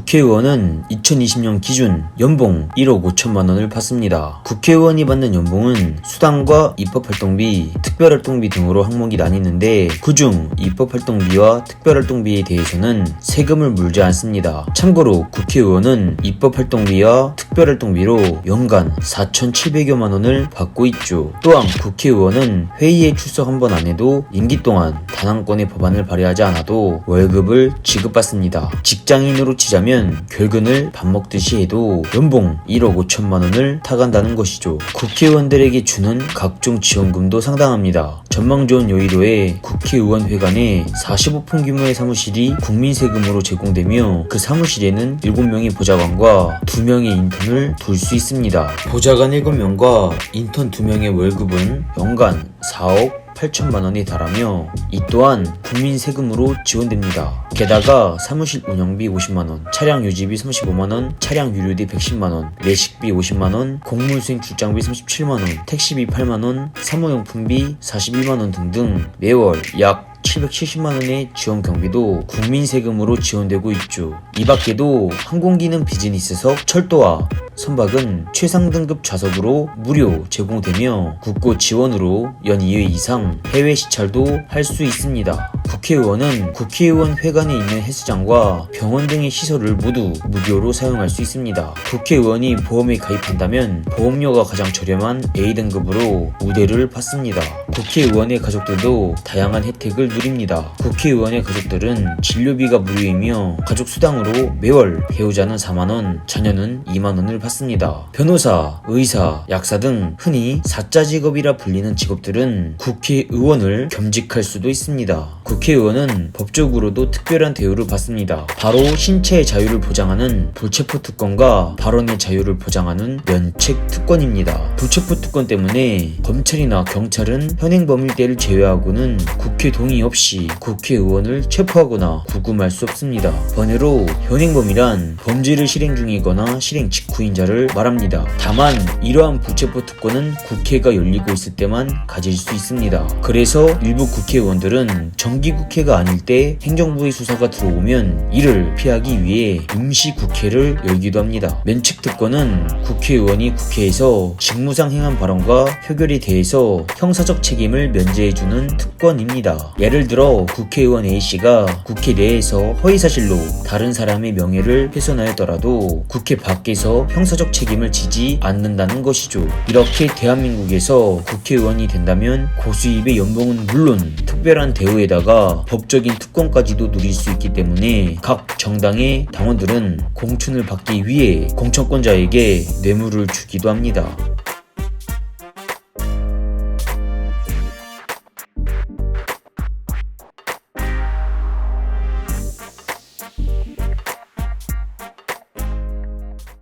국회의원은 2020년 기준 연봉 1억 5천만 원을 받습니다. 국회의원이 받는 연봉은 수당과 입법활동비, 특별활동비 등으로 항목이 나뉘는데 그중 입법활동비와 특별활동비에 대해서는 세금을 물지 않습니다. 참고로 국회의원은 입법활동비와 특별활동비로 연간 4,700여만 원을 받고 있죠. 또한 국회의원은 회의에 출석 한 번 안 해도 임기 동안 단 한 건의 법안을 발의하지 않아도 월급을 지급받습니다. 직장인으로 치자면 결근을 밥 먹듯이 해도 연봉 1억 5천만 원을 타간다는 것이죠. 국회의원들에게 주는 각종 지원금도 상당합니다. 전망 좋은 여의도에 국회의원 회관에 45평 규모의 사무실이 국민 세금으로 제공되며 그 사무실에는 7명의 보좌관과 2명의 인턴을 둘 수 있습니다. 보좌관 7명과 인턴 2명의 월급은 연간 4억 8천만 원에 달하며 이 또한 국민 세금으로 지원됩니다. 게다가 사무실 운영비 50만 원, 차량 유지비 35만 원, 차량 유료비 110만 원, 외식비 50만 원, 공물 수행 출장비 37만 원, 택시비 8만 원, 사무용품비 41만 원 등등 매월 약 770만원의 지원 경비도 국민 세금으로 지원되고 있죠. 이 밖에도 항공기능 비즈니스석 철도와 선박은 최상 등급 좌석으로 무료 제공되며 국고 지원으로 연 2회 이상 해외 시찰도 할 수 있습니다. 국회의원은 국회의원 회관에 있는 헬스장과 병원 등의 시설을 모두 무료로 사용할 수 있습니다. 국회의원이 보험에 가입한다면 보험료가 가장 저렴한 A등급으로 우대를 받습니다. 국회의원의 가족들도 다양한 혜택을 누립니다. 국회의원의 가족들은 진료비가 무료이며 가족 수당으로 매월 배우자는 4만원, 자녀는 2만원을 받습니다. 변호사, 의사, 약사 등 흔히 사자 직업이라 불리는 직업들은 국회의원을 겸직할 수도 있습니다. 국회의원은 법적으로도 특별한 대우를 받습니다. 바로 신체의 자유를 보장하는 불체포 특권과 발언의 자유를 보장하는 면책 특권입니다. 불체포 특권 때문에 검찰이나 경찰은 현행 범죄를 제외하고는 국회 동의 없이 국회의원을 체포하거나 구금할 수 없습니다. 번외로 현행범이란 범죄를 실행 중이거나 실행 직후인 자를 말합니다. 다만 이러한 불체포 특권은 국회가 열리고 있을 때만 가질 수 있습니다. 그래서 일부 국회의원들은 정기국회가 아닐 때 행정부의 수사가 들어오면 이를 피하기 위해 임시 국회를 열기도 합니다. 면책 특권은 국회의원이 국회에서 직무상 행한 발언과 표결에 대해서 형사적 책임을 면제해주는 특권입니다. 예를 들어 국회의원 A씨가 국회 내에서 허위사실로 다른 사람의 명예를 훼손하였더라도 국회 밖에서 형사적 책임을 지지 않는다는 것이죠. 이렇게 대한민국에서 국회의원이 된다면 고수입의 연봉은 물론 특별한 대우에다가 법적인 특권까지도 누릴 수 있기 때문에 각 정당의 당원들은 공천을 받기 위해 공천권자에게 뇌물을 주기도 합니다.